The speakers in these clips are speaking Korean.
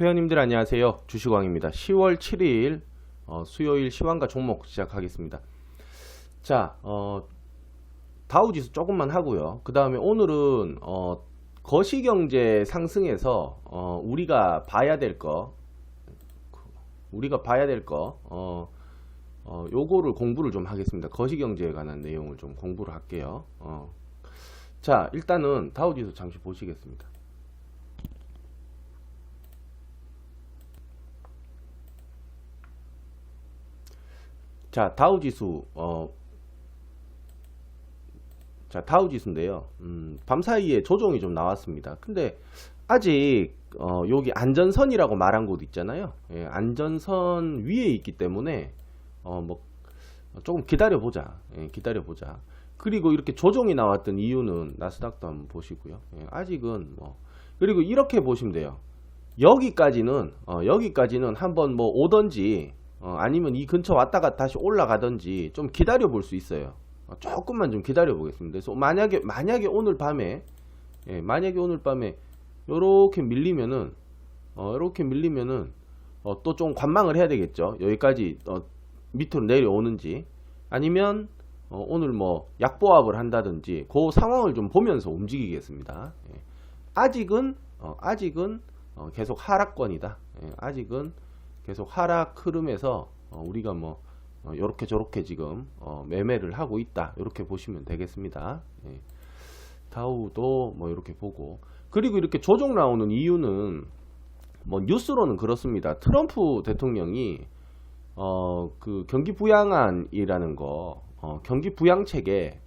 회원님들 안녕하세요. 주식왕입니다. 10월 7일 어, 수요일 시황과 종목 시작하겠습니다. 자, 어, 다우지수 조금만 하고요. 그 다음에 오늘은 어, 거시경제 상승에서 어, 우리가 봐야 될 거, 우리가 봐야 될 거, 어, 어, 요거를 공부를 좀 하겠습니다. 거시경제에 관한 내용을 좀 공부를 할게요. 어. 자, 일단은 다우지수 잠시 보시겠습니다. 자, 다우 지수, 어, 자, 다우 지수인데요. 음, 밤 사이에 조정이 좀 나왔습니다. 근데 아직, 어, 여기 안전선이라고 말한 곳 있잖아요. 예, 안전선 위에 있기 때문에, 어, 뭐, 조금 기다려보자. 예, 기다려보자. 그리고 이렇게 조정이 나왔던 이유는 나스닥도 한번 보시고요. 예, 아직은 뭐, 그리고 이렇게 보시면 돼요. 여기까지는, 어, 여기까지는 한번 뭐 오던지, 어, 아니면 이 근처 왔다가 다시 올라가든지 좀 기다려 볼 수 있어요. 어, 조금만 좀 기다려 보겠습니다. 그래서 만약에 만약에 오늘 밤에 예, 만약에 오늘 밤에 요렇게 밀리면은 어, 요렇게 밀리면은 어, 또 좀 관망을 해야 되겠죠. 여기까지 어, 밑으로 내려오는지 아니면 어, 오늘 뭐 약보합을 한다든지 그 상황을 좀 보면서 움직이겠습니다. 예. 아직은 어, 아직은 어, 계속 하락권이다. 예, 아직은 계속 하락 흐름에서 어, 우리가 뭐 어, 요렇게 저렇게 지금 어, 매매를 하고 있다. 이렇게 보시면 되겠습니다. 예. 다우도 뭐 이렇게 보고. 그리고 이렇게 조정 나오는 이유는 뭐 뉴스로는 그렇습니다. 트럼프 대통령이 어, 그 경기 부양안이라는 거 어, 경기 부양책에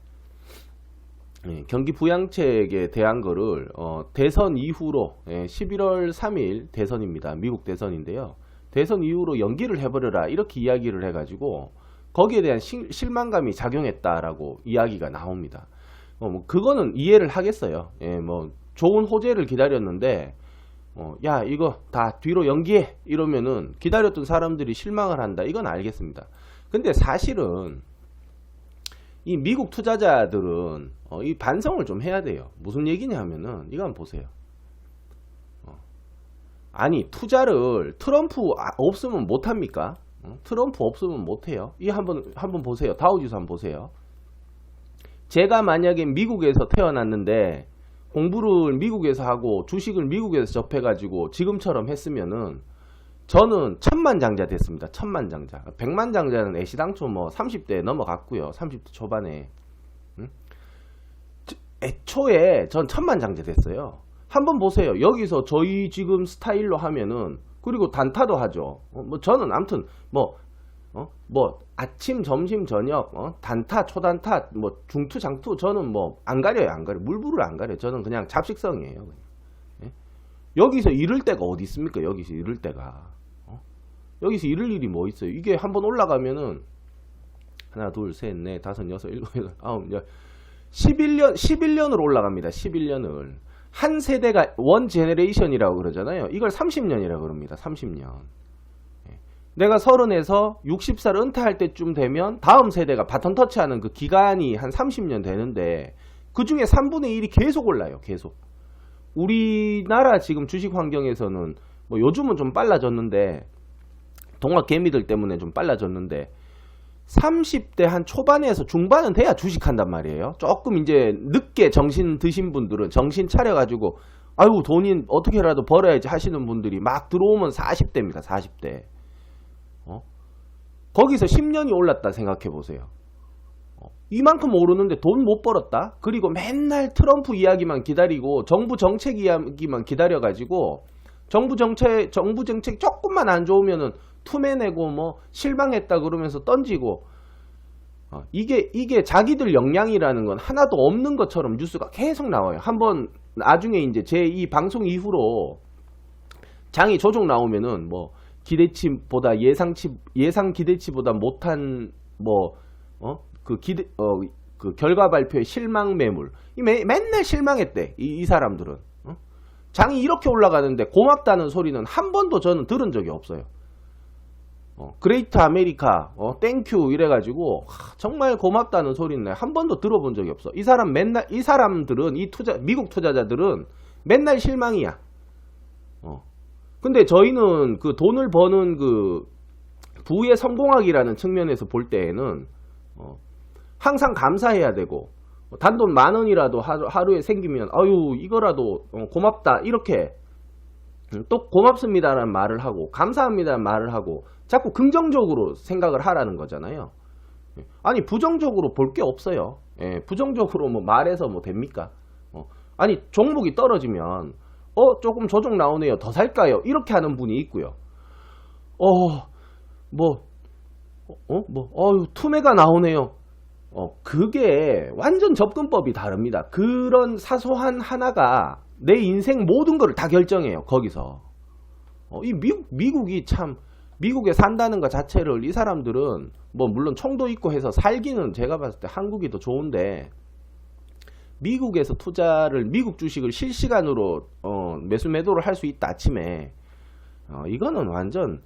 예, 경기 부양책에 대한 거를 어, 대선 이후로 예, 11월 3일 대선입니다. 미국 대선인데요 대선 이후로 연기를 해버려라 이렇게 이야기를 해가지고 거기에 대한 실, 실망감이 작용했다라고 이야기가 나옵니다. 어, 뭐 그거는 이해를 하겠어요. 예, 뭐 좋은 호재를 기다렸는데 어, 야 이거 다 뒤로 연기해 이러면은 기다렸던 사람들이 실망을 한다. 이건 알겠습니다. 근데 사실은 이 미국 투자자들은 어, 이 반성을 좀 해야 돼요. 무슨 얘기냐 하면은 이거 한번 보세요. 아니 투자를 트럼프 아- 없으면 못합니까? 어? 트럼프 없으면 못해요. 이 한번 한번 보세요. 다우지수 한번 보세요. 제가 만약에 미국에서 태어났는데 공부를 미국에서 하고 주식을 미국에서 접해가지고 지금처럼 했으면은 저는 천만장자 됐습니다. 천만장자. 백만장자는 애시당초 뭐 30대 넘어갔고요. 30대 초반에. 응? 저- 애초에 전 천만장자 됐어요. 한번 보세요. 여기서 저희 지금 스타일로 하면은 그리고 단타도 하죠. 어, 뭐 저는 아무튼 뭐 어? 뭐 아침, 점심, 저녁, 어? 단타, 초단타, 뭐 중투, 장투 저는 뭐 안 가려요, 안 가려. 물불을 안 가려. 저는 그냥 잡식성이에요. 그냥. 예? 여기서 잃을 때가 어디 있습니까? 여기서 잃을 때가. 어? 여기서 잃을 일이 뭐 있어요? 이게 한번 올라가면은 하나, 둘, 셋, 넷, 다섯, 여섯, 일곱, 여덟, 아홉, 열 11년 11년으로 올라갑니다. 11년을. 한 세대가 원 제네레이션이라고 그러잖아요. 이걸 30년이라고 그럽니다. 30년. 예. 내가 서른에서 60살 은퇴할 때쯤 되면 다음 세대가 바톤 터치하는 그 기간이 한 30년 되는데 그 중에 3분의 1이 계속 올라요. 계속. 우리나라 지금 주식 환경에서는 뭐 요즘은 좀 빨라졌는데 동학 개미들 때문에 좀 빨라졌는데 30대 한 초반에서 중반은 돼야 주식한단 말이에요. 조금 이제 늦게 정신 드신 분들은 정신 차려가지고 아이고 돈이 어떻게라도 벌어야지 하시는 분들이 막 들어오면 40대입니다. 40대. 어? 거기서 10년이 올랐다 생각해 보세요. 어, 이만큼 오르는데 돈 못 벌었다? 그리고 맨날 트럼프 이야기만 기다리고 정부 정책 이야기만 기다려가지고 정부 정책, 정부 정책 조금만 안 좋으면은 투매내고 뭐 실망했다 그러면서 던지고 어, 이게 이게 자기들 역량이라는 건 하나도 없는 것처럼 뉴스가 계속 나와요. 한번 나중에 이제 제 이 방송 이후로 장이 조정 나오면은 뭐 기대치보다 예상치 예상 기대치보다 못한 뭐 어 그 기대 어 그 결과 발표에 실망 매물 이 매, 맨날 실망했대 이, 이 사람들은 어? 장이 이렇게 올라가는데 고맙다는 소리는 한 번도 저는 들은 적이 없어요. 어, 그레이트 아메리카, 어, 땡큐 이래가지고 하, 정말 고맙다는 소리는 한 번도 들어본 적이 없어. 이 사람 맨날 이 사람들은 이 투자 미국 투자자들은 맨날 실망이야. 어. 근데 저희는 그 돈을 버는 그 부의 성공학이라는 측면에서 볼 때에는 어, 항상 감사해야 되고 어, 단돈 만 원이라도 하루, 하루 에 생기면 아유 이거라도 어, 고맙다 이렇게 음, 또 고맙습니다라는 말을 하고 감사합니다라는 말을 하고 자꾸 긍정적으로 생각을 하라는 거잖아요. 예. 아니 부정적으로 볼 게 없어요. 예, 부정적으로 뭐 말해서 뭐 됩니까? 어, 아니 종목이 떨어지면 어 조금 조정 나오네요. 더 살까요? 이렇게 하는 분이 있고요. 어뭐 어? 뭐 어유 투매가 나오네요. 어 그게 완전 접근법이 다릅니다. 그런 사소한 하나가 내 인생 모든 거를 다 결정해요. 거기서. 어, 이 미국, 미국이 참 미국에 산다는 것 자체를 이 사람들은 뭐 물론 총도 있고 해서 살기는 제가 봤을 때 한국이 더 좋은데 미국에서 투자를 미국 주식을 실시간으로 어, 매수 매도를 할 수 있다 아침에 어, 이거는 완전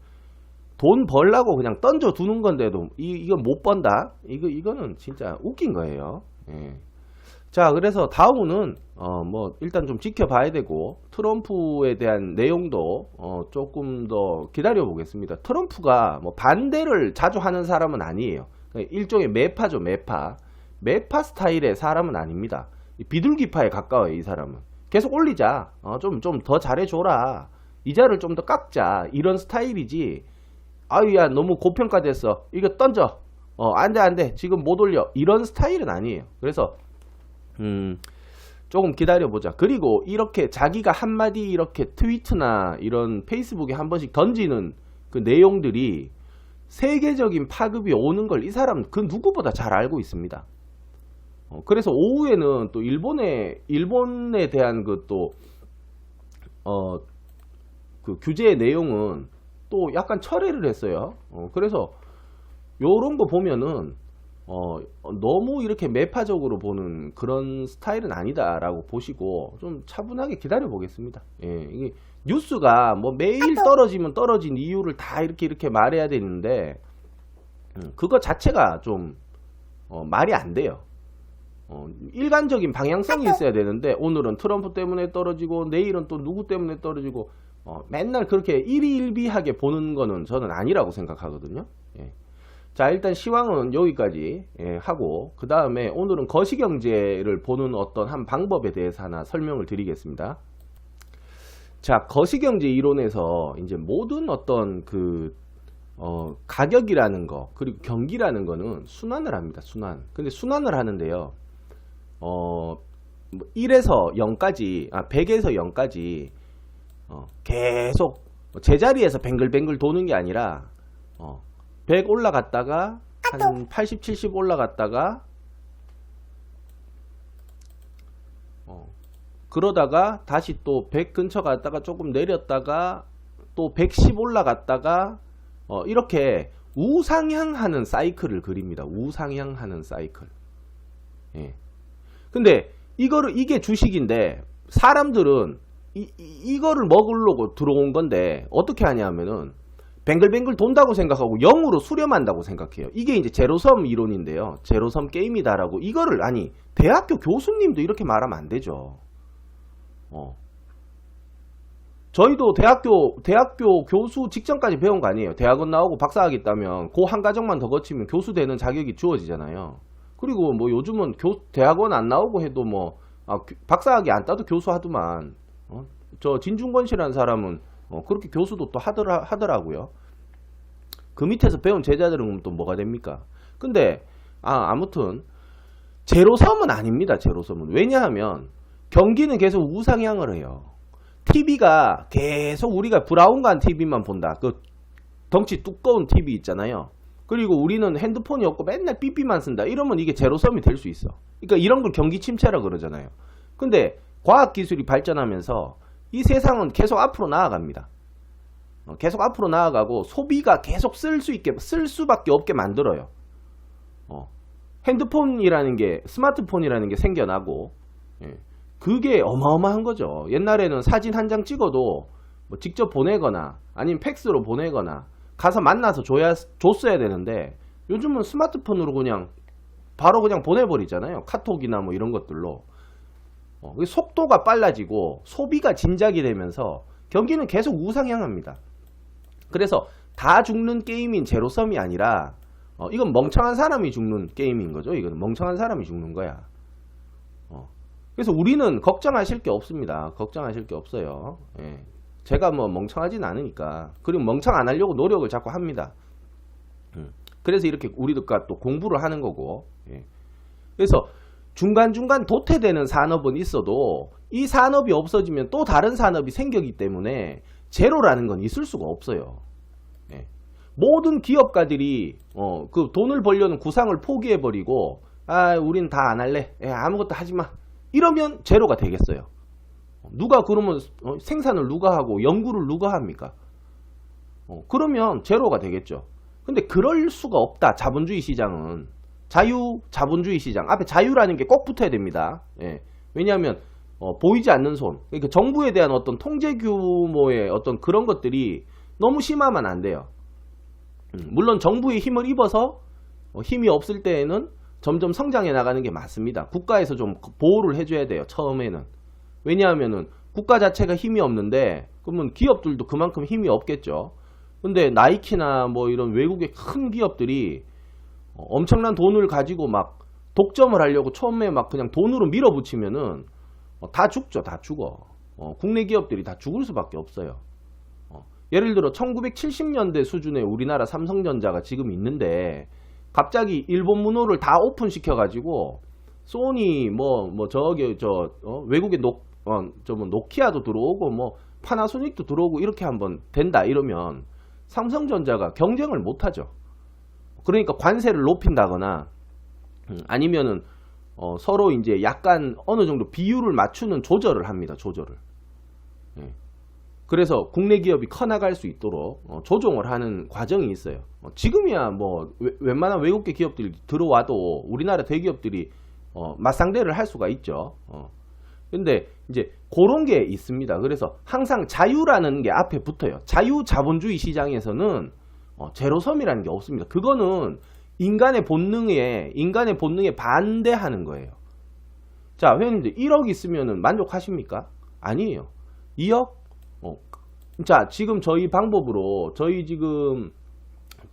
돈 벌라고 그냥 던져 두는 건데도 이, 이거 못 번다 이거 이거는 진짜 웃긴 거예요. 예. 자 그래서 다우는 어, 뭐 일단 좀 지켜봐야 되고 트럼프에 대한 내용도 어, 조금 더 기다려 보겠습니다. 트럼프가 뭐 반대를 자주 하는 사람은 아니에요. 일종의 매파죠 매파 매파 스타일의 사람은 아닙니다. 비둘기파에 가까워요 이 사람은. 계속 올리자. 어, 좀 좀 더 잘해줘라. 이자를 좀 더 깎자. 이런 스타일이지. 아유야 너무 고평가됐어. 이거 던져. 어 안 돼 안 돼 지금 못 올려. 이런 스타일은 아니에요. 그래서 음, 조금 기다려보자. 그리고 이렇게 자기가 한마디 이렇게 트위트나 이런 페이스북에 한 번씩 던지는 그 내용들이 세계적인 파급이 오는 걸 이 사람 그 누구보다 잘 알고 있습니다. 어, 그래서 오후에는 또 일본에, 일본에 대한 그 또, 어, 그 규제의 내용은 또 약간 철회를 했어요. 어, 그래서 요런 거 보면은 어, 너무 이렇게 매파적으로 보는 그런 스타일은 아니다라고 보시고 좀 차분하게 기다려 보겠습니다. 예, 이게 뉴스가 뭐 매일 떨어지면 떨어진 이유를 다 이렇게 이렇게 말해야 되는데 음, 그거 자체가 좀 어, 말이 안 돼요. 어, 일관적인 방향성이 있어야 되는데 오늘은 트럼프 때문에 떨어지고 내일은 또 누구 때문에 떨어지고 어, 맨날 그렇게 일희일비하게 보는 거는 저는 아니라고 생각하거든요. 예. 자 일단 시황은 여기까지 예, 하고 그 다음에 오늘은 거시경제를 보는 어떤 한 방법에 대해서 하나 설명을 드리겠습니다. 자 거시경제 이론에서 이제 모든 어떤 그 어, 가격이라는 거 그리고 경기라는 거는 순환을 합니다. 순환. 근데 순환을 하는데요. 어, 1에서 0까지 아 100에서 0까지 어, 계속 제자리에서 뱅글뱅글 도는 게 아니라 어, 100 올라갔다가 한 80, 70 올라갔다가 어, 그러다가 다시 또 100 근처 갔다가 조금 내렸다가 또 110 올라갔다가 어, 이렇게 우상향하는 사이클을 그립니다. 우상향하는 사이클. 예. 근데 이거를 이게 주식인데 사람들은 이, 이, 이거를 먹으려고 들어온 건데 어떻게 하냐면은 뱅글뱅글 돈다고 생각하고 0으로 수렴한다고 생각해요. 이게 이제 제로섬 이론인데요. 제로섬 게임이다라고 이거를 아니 대학교 교수님도 이렇게 말하면 안 되죠. 어. 저희도 대학교 대학교 교수 직전까지 배운 거 아니에요. 대학원 나오고 박사학위 따면 그 한 과정만 더 거치면 교수 되는 자격이 주어지잖아요. 그리고 뭐 요즘은 교, 대학원 안 나오고 해도 뭐 아, 박사학위 안 따도 교수 하더만 어? 저 진중권 씨라는 사람은 어, 그렇게 교수도 또 하더라, 하더라고요. 그 밑에서 배운 제자들은 또 뭐가 됩니까? 근데, 아, 아무튼, 제로섬은 아닙니다, 제로섬은. 왜냐하면, 경기는 계속 우상향을 해요. TV가 계속 우리가 브라운관 TV만 본다. 그, 덩치 두꺼운 TV 있잖아요. 그리고 우리는 핸드폰이 없고 맨날 삐삐만 쓴다. 이러면 이게 제로섬이 될 수 있어. 그러니까 이런 걸 경기 침체라 그러잖아요. 근데 과학기술이 발전하면서 이 세상은 계속 앞으로 나아갑니다. 어, 계속 앞으로 나아가고 소비가 계속 쓸 수 있게 쓸 수밖에 없게 만들어요. 어, 핸드폰이라는 게 스마트폰이라는 게 생겨나고 예, 그게 어마어마한 거죠. 옛날에는 사진 한 장 찍어도 뭐 직접 보내거나 아니면 팩스로 보내거나 가서 만나서 줘야 줬어야 되는데 요즘은 스마트폰으로 그냥 바로 그냥 보내버리잖아요. 카톡이나 뭐 이런 것들로. 어, 속도가 빨라지고 소비가 진작이 되면서 경기는 계속 우상향합니다. 그래서 다 죽는 게임인 제로섬이 아니라 어, 이건 멍청한 사람이 죽는 게임인 거죠. 이거는 멍청한 사람이 죽는 거야. 어. 그래서 우리는 걱정하실 게 없습니다. 걱정하실 게 없어요. 예. 제가 뭐 멍청하진 않으니까. 그리고 멍청 안 하려고 노력을 자꾸 합니다. 음. 그래서 이렇게 우리가 또 공부를 하는 거고. 예. 그래서 중간중간 도태되는 산업은 있어도 이 산업이 없어지면 또 다른 산업이 생기기 때문에 제로라는 건 있을 수가 없어요. 예. 모든 기업가들이 어, 그 돈을 벌려는 구상을 포기해 버리고 아, 우린 다 안 할래. 예, 아무것도 하지 마. 이러면 제로가 되겠어요. 누가 그러면 어, 생산을 누가 하고 연구를 누가 합니까? 어, 그러면 제로가 되겠죠. 근데 그럴 수가 없다. 자본주의 시장은 자유 자본주의 시장 앞에 자유라는 게 꼭 붙어야 됩니다. 예. 왜냐하면 어, 보이지 않는 손, 그러니까 정부에 대한 어떤 통제 규모의 어떤 그런 것들이 너무 심하면 안 돼요. 음, 물론 정부의 힘을 입어서 어, 힘이 없을 때에는 점점 성장해 나가는 게 맞습니다. 국가에서 좀 보호를 해줘야 돼요. 처음에는. 왜냐하면은 국가 자체가 힘이 없는데 그러면 기업들도 그만큼 힘이 없겠죠. 근데 나이키나 뭐 이런 외국의 큰 기업들이 어, 엄청난 돈을 가지고 막 독점을 하려고 처음에 막 그냥 돈으로 밀어붙이면은 어, 다 죽죠. 다 죽어. 어, 국내 기업들이 다 죽을 수밖에 없어요. 어, 예를 들어 1970년대 수준의 우리나라 삼성전자가 지금 있는데 갑자기 일본 문호를 다 오픈시켜 가지고 소니 뭐뭐 저기 저 어, 외국의 녹 어, 저뭐 노키아도 들어오고 뭐 파나소닉도 들어오고 이렇게 한번 된다 이러면 삼성전자가 경쟁을 못 하죠. 그러니까 관세를 높인다거나 음, 아니면은 어, 서로 이제 약간 어느 정도 비율을 맞추는 조절을 합니다. 조절을. 예. 그래서 국내 기업이 커나갈 수 있도록 어, 조정을 하는 과정이 있어요. 어, 지금이야 뭐 웨- 웬만한 외국계 기업들이 들어와도 우리나라 대기업들이 어, 맞상대를 할 수가 있죠. 어. 근데 이제 그런 게 있습니다. 그래서 항상 자유라는 게 앞에 붙어요. 자유 자본주의 시장에서는 어, 제로섬이라는 게 없습니다. 그거는 인간의 본능에 인간의 본능에 반대하는 거예요. 자, 회원님들 1억 있으면 만족하십니까? 아니에요. 2억? 어. 자, 지금 저희 방법으로 저희 지금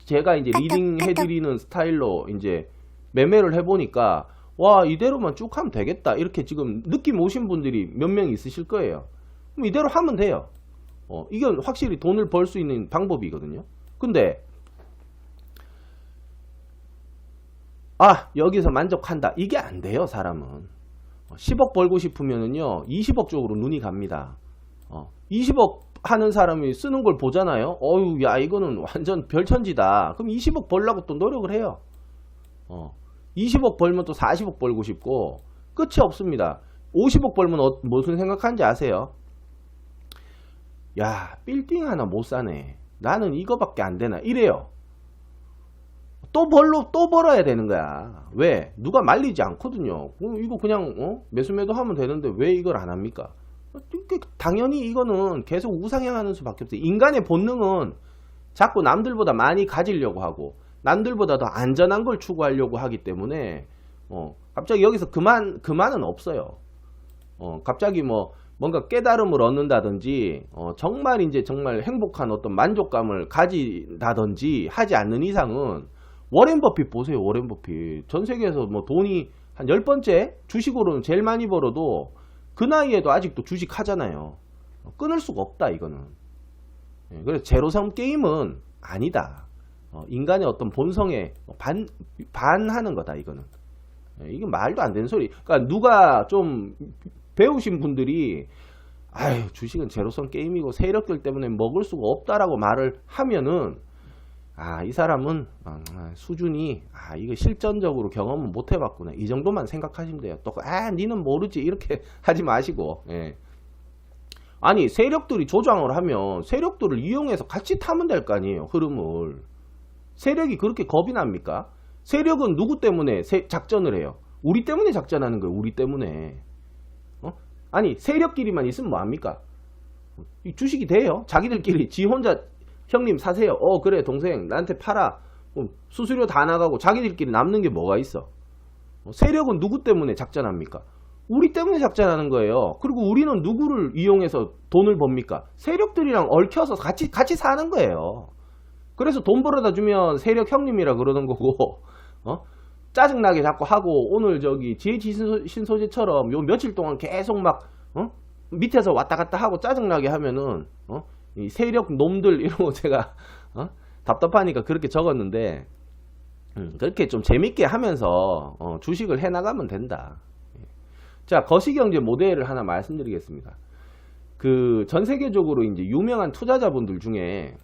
제가 이제 리딩 해드리는 스타일로 이제 매매를 해보니까 와 이대로만 쭉 하면 되겠다 이렇게 지금 느낌 오신 분들이 몇 명 있으실 거예요. 그럼 이대로 하면 돼요. 어, 이건 확실히 돈을 벌 수 있는 방법이거든요. 근데 아 여기서 만족한다. 이게 안 돼요 사람은. 어, 10억 벌고 싶으면은요 20억 쪽으로 눈이 갑니다. 어, 20억 하는 사람이 쓰는 걸 보잖아요. 어유 야 이거는 완전 별천지다. 그럼 20억 벌려고 또 노력을 해요. 어, 20억 벌면 또 40억 벌고 싶고 끝이 없습니다. 50억 벌면 어- 무슨 생각하는지 아세요? 야 빌딩 하나 못 사네 나는 이거밖에 안 되나 이래요 또 벌로 또 벌어야 되는 거야. 왜? 누가 말리지 않거든요. 어, 이거 그냥 어? 매수매도 하면 되는데 왜 이걸 안 합니까? 당연히 이거는 계속 우상향하는 수밖에 없어요. 인간의 본능은 자꾸 남들보다 많이 가지려고 하고 남들보다 더 안전한 걸 추구하려고 하기 때문에 어, 갑자기 여기서 그만 그만은 없어요. 어, 갑자기 뭐 뭔가 깨달음을 얻는다든지 어, 정말 이제 정말 행복한 어떤 만족감을 가진다든지 하지 않는 이상은 워렌 버핏 보세요. 워렌 버핏. 전 세계에서 뭐 돈이 한 열번째 주식으로는 제일 많이 벌어도 그 나이에도 아직도 주식 하잖아요. 어, 끊을 수가 없다 이거는. 예, 그래서 제로섬 게임은 아니다. 어, 인간의 어떤 본성에 반 반하는 거다 이거는. 예, 이게 말도 안 되는 소리. 그러니까 누가 좀 배우신 분들이 아유 주식은 제로섬 게임이고 세력들 때문에 먹을 수가 없다라고 말을 하면은 아, 이 사람은 아, 수준이 아, 이거 실전적으로 경험은 못 해봤구나. 이 정도만 생각하시면 돼요. 또 아, 니는 모르지 이렇게 하지 마시고. 예. 아니 세력들이 조장을 하면 세력들을 이용해서 같이 타면 될 거 아니에요. 흐름을. 세력이 그렇게 겁이 납니까? 세력은 누구 때문에 세- 작전을 해요? 우리 때문에 작전하는 거예요. 우리 때문에. 어? 아니 세력끼리만 있으면 뭐합니까? 이 주식이 돼요. 자기들끼리 지 혼자 형님 사세요. 어 그래 동생 나한테 팔아. 수수료 다 나가고 자기들끼리 남는 게 뭐가 있어? 어, 세력은 누구 때문에 작전합니까? 우리 때문에 작전하는 거예요. 그리고 우리는 누구를 이용해서 돈을 법니까? 세력들이랑 얽혀서 같이 같이 사는 거예요. 그래서 돈 벌어다 주면 세력 형님이라 그러는 거고, 어? 짜증나게 자꾸 하고, 오늘 저기 GH 신소- 신소재처럼 요 며칠 동안 계속 막, 어? 밑에서 왔다 갔다 하고 짜증나게 하면은, 어? 이 세력 놈들 거 제가, 어? 답답하니까 그렇게 적었는데, 음, 그렇게 좀 재밌게 하면서, 어, 주식을 해 나가면 된다. 예. 자, 거시경제 모델을 하나 말씀드리겠습니다. 그 전 세계적으로 이제 유명한 투자자분들 중에